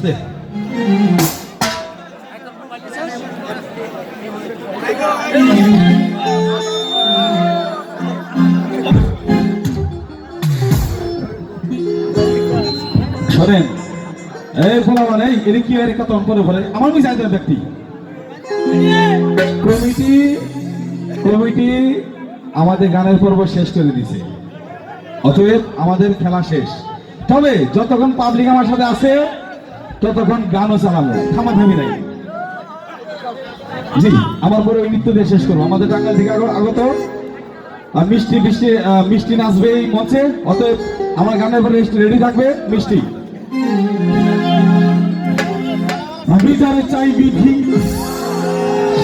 আস্তে শোনেন এই ফলা মানে এদিকে কি এর কত অন্তরে ভরে আমার বুঝে আইতেন ব্যক্তি। কমিটি কমিটি আমাদের গানের পর্ব শেষ করে দিছে। অতএব আমাদের খেলা শেষ। তবে যতক্ষণ পাবলিক আমার সাথে আছে ততক্ষণ গানও চালাবো থামা থামি নাই। জি, আমার পরে ওই নৃত্য দিয়ে শেষ করব। আমাদের টাঙ্গাল থেকে আগত- মিষ্টি মিষ্টি মিষ্টি নাচবে এই মঞ্চে। অতএব আমার গানের পরে রেডি থাকবে মিষ্টি। আমি যারা চাই বিধি,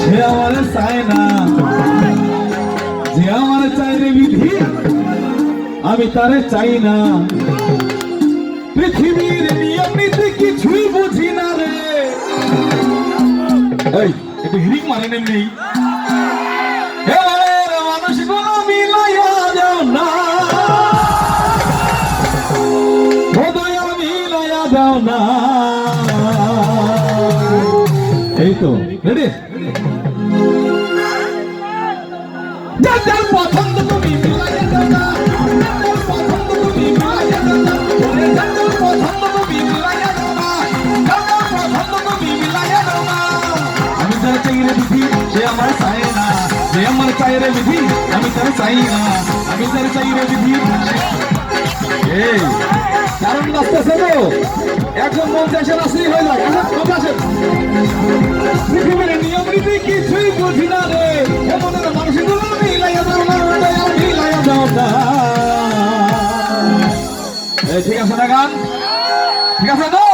সে আমার চায় না। যে আমার চাই রে বিধি, আমি তারে চাই না। পৃথিবীর নিয়ম নীতি কিছুই বুঝি না রে। এই, একটু হিরিক এমনি। এবার মানুষগুলো মিলাইয়া যাও না। মিলাইয়া যাও না। এই তো রেডি যার পছন্দ তুমি চাই রে বিধি? আমি তার চাই না। আমি তার চাই রে বিধি কারণ নাচতেছে তো একজন মঞ্চে নাচলেই হয়ে যায় কবে আসেন পৃথিবীর নিয়ম নীতি কিছুই বুঝি না রে। এমনের মানুষগুলো মিলাইয়া দাও না মিলাইয়া দাও না। ঠিক আছে না, গান? ঠিক আছে তো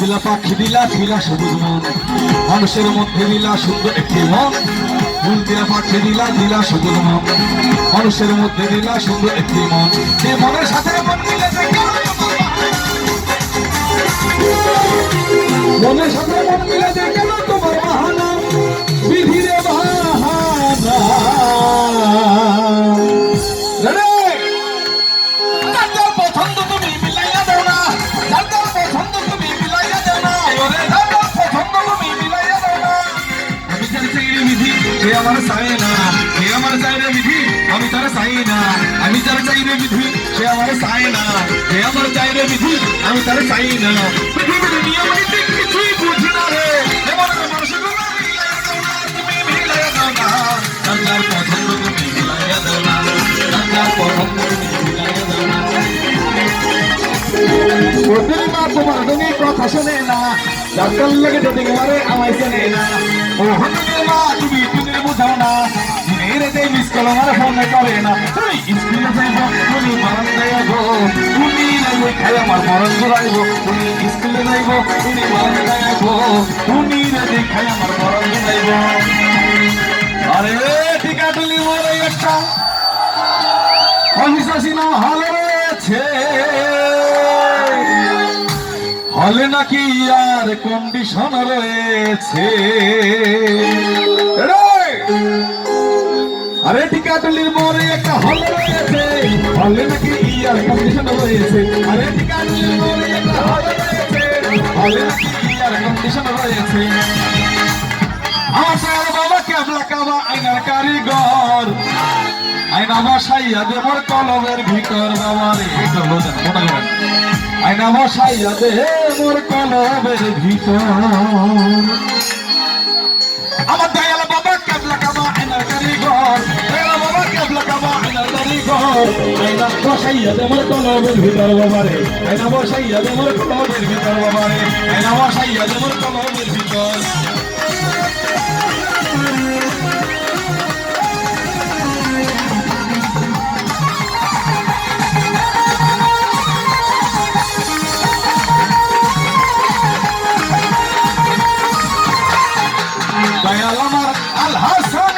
দিলা পাখি দিলা দিলা সবুজ মন। মানুষের মধ্যে দিলা সুন্দর একটি মন। ফুল দিলা পাখি দিলা দিলা সবুজ মন। মানুষের মধ্যে দিলা সুন্দর একটি মন। সে মনের সাথে মন মনের সাথে তার চাইনা আমি তার চাইরে বিধি, সে আমার চাই না সে আমার চাইরে বিধি, আমি তার চাই না পৃথিবীর নিয়ম নীতি কিছুই বুঝি না রে। না যার যার পছন্দ তুমি মিলাইয়া দাও না। যার যার পছন্দ তুমি মিলাইয়া দাও না। ওদের মা তোমার তুমি কথা শোনে না। ডাক্তার লেগে যদি মারে আমায় চেনে না। ও হনুমের মা, তুমি তুমি বুঝাও না। মেরে দেই মিস কল, আমার ফোনে করে না। স্কুলে যাইব, তুমি মরণ যাইব তুমি যাইব খাই আমার মরণ ঘুরাইব। তুমি স্কুলে যাইব, তুমি মরণ যাইব তুমি যদি খাই আমার মরণ ঘুরাইব। আরে টিকা তুলি মরে একটা। অবিশ্বাসী না, হল রয়েছে। হলে নাকি আর কন্ডিশন রয়েছে। রে! আরে টিকাটলির মোড়ে একটা হল রয়েছে। হলে নাকি ইয়ার কন্ডিশন রয়েছে? আরে টিকাটলির মোড়ে একটা হল রয়েছে। হলে নাকি ইয়ার কন্ডিশন রয়েছে? আমার বাবা কেবলা কাবা আইনার কারিগর? আইনা বসাইয়া মোর কলমের ভিতর বাবা রে করল যেন করেন। আইনা বসাইয়া দে মোর কলমের ভিতর। আমার আয়না বসাইয়া দেমার কলমের ভিতর বাবারে। আয়না বসাইয়া দেমার কলমের ভিতর বাবারে। আয়না বসাইয়া দেমার আল হাসান।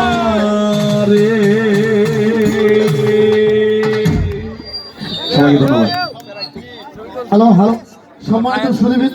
হ্যালো হ্যালো সম্মানিত সুদীবৃন্দ